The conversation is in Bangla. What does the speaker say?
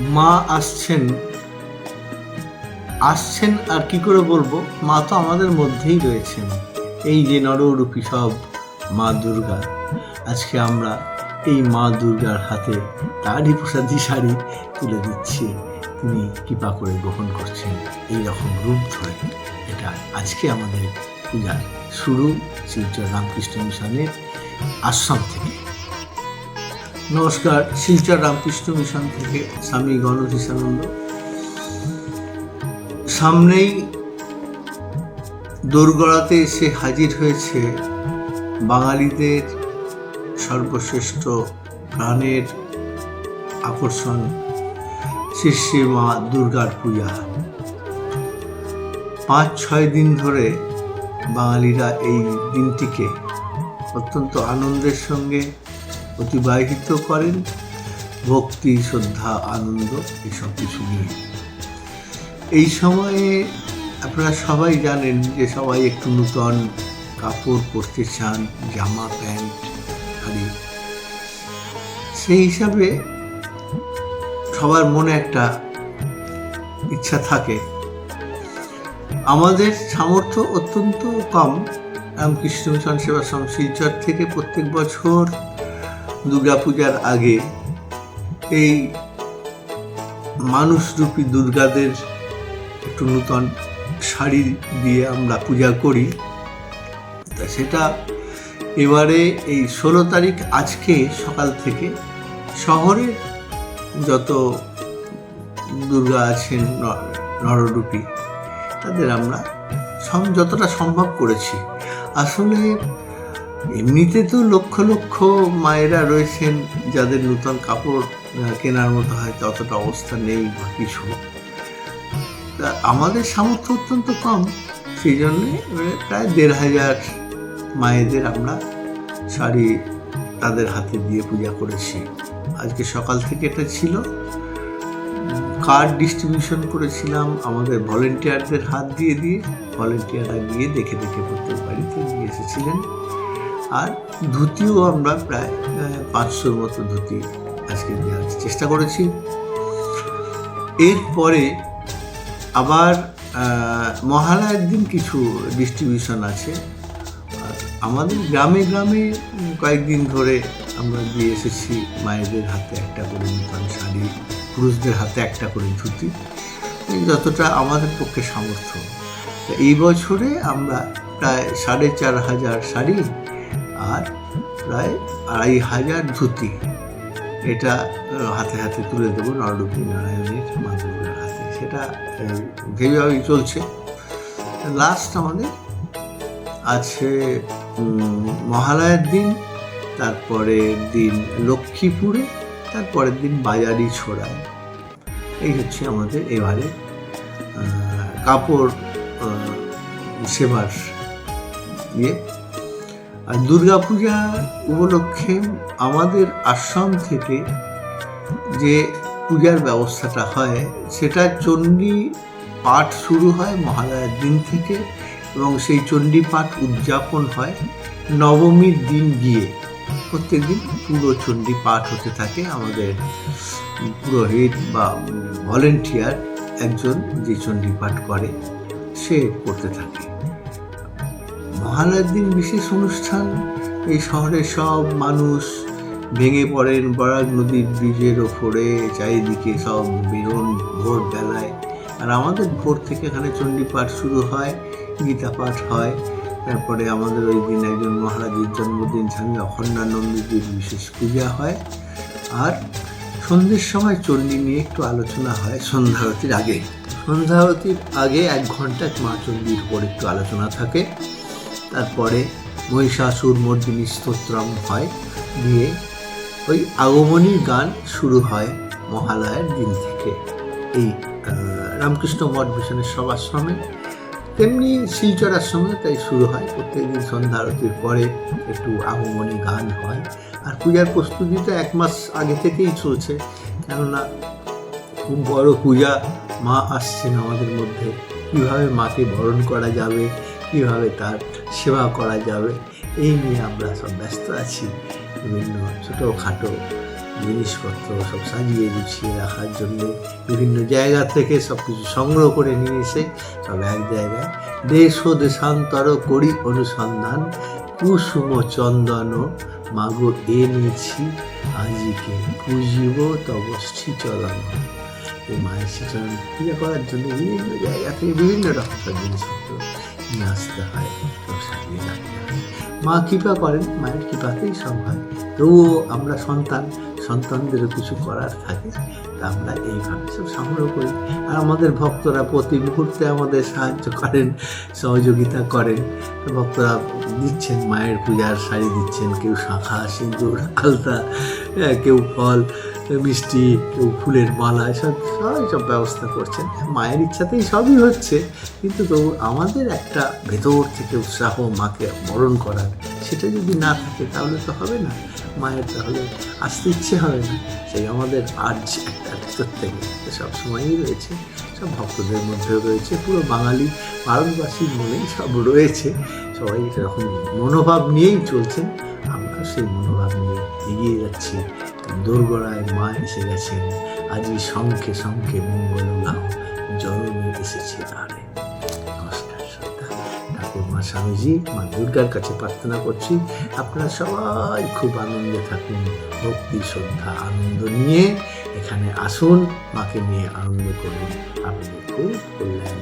মা আসছেন। আসছেন আর কি করে বলব? মা তো আমাদের মধ্যেই রয়েছেন। এই যে নররূপী সব মা দুর্গা। আজকে আমরা এই মা দুর্গার হাতে তারই প্রসাদী শাড়ি তুলে দিচ্ছি। তিনি কৃপা করে গ্রহণ করছেন এই রকম রূপ ধরে। এটা আজকে আমাদের পূজার শুরু। শিলচর রামকৃষ্ণ মিশনের আশ্রম থেকে। নমস্কার, শিলচর রামকৃষ্ণ মিশন থেকে স্বামী গণধীশানন্দ সামনেই দোরগড়াতে এসে হাজির হয়েছে বাঙালিদের সর্বশ্রেষ্ঠ প্রাণের আকর্ষণ শিষ্যে মা দুর্গার পূজা। পাঁচ, ছয় দিন ধরে বাঙালিরা এই দিনটিকে অত্যন্ত আনন্দের সঙ্গে অতিবাহিত করেন। ভক্তি, শ্রদ্ধা, আনন্দ, এসব কিছু নিয়ে। এই সময়ে আপনারা সবাই জানেন যে সবাই একটু নূতন কাপড় পরতে চান, জামা, প্যান্ট, শাড়ি। সেই হিসাবে সবার মনে একটা ইচ্ছা থাকে। আমাদের সামর্থ্য অত্যন্ত কম। রামকৃষ্ণ মিশন সেবাশ্রম শিলচর থেকে প্রত্যেক বছর দুর্গাপূজার আগে এই মানুষরূপী দুর্গাদের একটু নূতন শাড়ি দিয়ে আমরা পূজা করি। তা সেটা এবারে এই ষোলো তারিখ আজকে সকাল থেকে শহরের যত দুর্গা আছেন নররূপী, তাদের আমরা যতটা সম্ভব করেছি। আসলে এমনিতে তো লক্ষ লক্ষ মায়েরা রয়েছেন যাদের নূতন কাপড় কেনার মতো হয়তো অতটা অবস্থা নেই বা কিছু। আমাদের সামর্থ্য অত্যন্ত কম সেই জন্যে প্রায় দেড় হাজার মায়েদের আমরা শাড়ি তাদের হাতে দিয়ে পূজা করেছি। আজকে সকাল থেকে এটা ছিল। কার্ড ডিস্ট্রিবিউশন করেছিলাম আমাদের ভলেন্টিয়ারদের হাত দিয়ে দিয়ে। ভলেন্টিয়াররা গিয়ে দেখে দেখে প্রত্যেক বাড়িতে নিয়ে এসেছিলেন। আর ধুতিও আমরা প্রায় পাঁচশোর মতো ধুতি আজকে দেওয়ার চেষ্টা করেছি। এরপরে আবার মহালয়ার দিন কিছু ডিস্ট্রিবিউশন আছে। আমাদের গ্রামে গ্রামে কয়েকদিন ধরে আমরা দিয়ে এসেছি মায়েদের হাতে একটা করে নূতন শাড়ি, পুরুষদের হাতে একটা করে ধুতি। যতটা আমাদের পক্ষে সামর্থ্য। এই বছরে আমরা প্রায় সাড়ে চার হাজার শাড়ি আর প্রায় আড়াই হাজার ধুতি। এটা হাতে হাতে তুলে দেবো নররূপী নারায়ণের মা দুর্গার হাতে। সেটা আহ, যেভাবেই চলছে। লাস্ট আমাদের আছে মহালয়ার দিন তারপরের দিন লক্ষ্মীপুরে তারপরের দিন বাজারি ছোড়ায়। এই হচ্ছে আমাদের এবারে কাপড় সেবার ইয়ে। আর দুর্গাপূজা উপলক্ষে আমাদের আশ্রম থেকে যে পূজার ব্যবস্থাটা হয়, সেটা চণ্ডী পাঠ শুরু হয় মহালয়ার দিন থেকে এবং সেই চণ্ডী পাঠ উদযাপন হয় নবমীর দিন গিয়ে। প্রত্যেকদিন পুরো চণ্ডী পাঠ হতে থাকে আমাদের পুরোহিত বা ভলেন্টিয়ার একজন যে চণ্ডী পাঠ করে, সে করতে থাকে। মহালয়ার দিন বিশেষ অনুষ্ঠান। এই শহরের সব মানুষ ভেঙে পড়েন বরাক নদীর ব্রিজের ওপরে, চারিদিকে সব বেরোন ভোর বেলায় আর আমাদের ভোর থেকে এখানে চণ্ডী পাঠ শুরু হয়, গীতা পাঠ হয়। তারপরে আমাদের ওই দিন একজন মহারাজের জন্মদিন, স্বামী অখণ্ডানন্দজির বিশেষ পূজা হয়। আর সন্ধ্যের সময় চণ্ডী নিয়ে একটু আলোচনা হয় সন্ধ্যা আরতির আগে। সন্ধ্যা আরতির আগে এক ঘণ্টা মা চণ্ডীর উপর একটু আলোচনা থাকে। তারপরে মহিষাসুর মর্দিনী স্তোত্রম হয়। দিয়ে ওই আগমনী গান শুরু হয় মহালয়ার দিন থেকে। এই রামকৃষ্ণ মঠ মিশনের সভাশ্রমে তেমনি শিলচর আশ্রমে তাই শুরু হয়। প্রত্যেকদিন সন্ধ্যা আরতির পরে একটু আগমনী গান হয়। আর পূজার প্রস্তুতি তো এক মাস আগে থেকেই চলছে। কেননা খুব বড় পূজা মা আসছেন আমাদের মধ্যে। কীভাবে মাকে বরণ করা যাবে, কীভাবে তার সেবা করা যাবে। এই নিয়ে আমরা সব ব্যস্ত আছি। বিভিন্ন ছোটোখাটো জিনিসপত্র সব সাজিয়ে গুছিয়ে রাখার জন্য বিভিন্ন জায়গা থেকে সব কিছু সংগ্রহ করে নিয়ে এসে সব এক জায়গায় দেশ ও দেশান্তর করি অনুসন্ধান। কুসুম চন্দন মাগো এ নিয়েছি। আজিকে পুজিব তব শ্রীচরণ। এই মায়ের শ্রীচরণ পূজা করার জন্য বিভিন্ন জায়গা থেকে বিভিন্ন রকমের জিনিসপত্র নিয়ে আসতে হয়। সব সাজিয়ে রাখতে মা কৃপা করেন মায়ের কৃপাতেই সব হয় তবুও আমরা সন্তান সন্তানদেরও কিছু করার থাকে তা আমরা এইভাবে সব সংগ্রহ করি। আর আমাদের ভক্তরা প্রতি মুহূর্তে আমাদের সাহায্য করেন সহযোগিতা করেন। ভক্তরা দিচ্ছেন মায়ের পূজার শাড়ি দিচ্ছেন কেউ শাঁখা সিঁদুর আলতা হ্যাঁ, কেউ ফল মিষ্টি, কেউ ফুলের মালা, এসব সবাই সব ব্যবস্থা করছেন। মায়ের ইচ্ছাতেই সবই হচ্ছে, কিন্তু তবু আমাদের একটা ভেতর থেকে উৎসাহ মাকে বরণ করার, সেটা যদি না থাকে তাহলে তো হবে না। মায়ের তাহলে আসতে ইচ্ছে হবে না। সেই আমাদের আর্জ একটা ভেতর থেকে সবসময়ই রয়েছে, সব ভক্তদের মধ্যেও রয়েছে, পুরো বাঙালি ভারতবাসীর মনেই সব রয়েছে। সবাই এরকম মনোভাব নিয়েই চলছেন, আমরা সেই মনোভাব নিয়ে এগিয়ে যাচ্ছি। দোরগোড়ায় মা এসে গেছেন। আজই শঙ্খে শঙ্খে মঙ্গল গাও জননী এসেছে দ্বারে নমস্কার শ্রদ্ধা। ঠাকুর মা স্বামীজি, মা দুর্গার কাছে প্রার্থনা করছি, আপনারা সবাই খুব আনন্দে থাকুন, ভক্তি, শ্রদ্ধা, আনন্দ নিয়ে এখানে আসুন, মাকে নিয়ে আনন্দ করুন। আপনি খুব কল্যাণ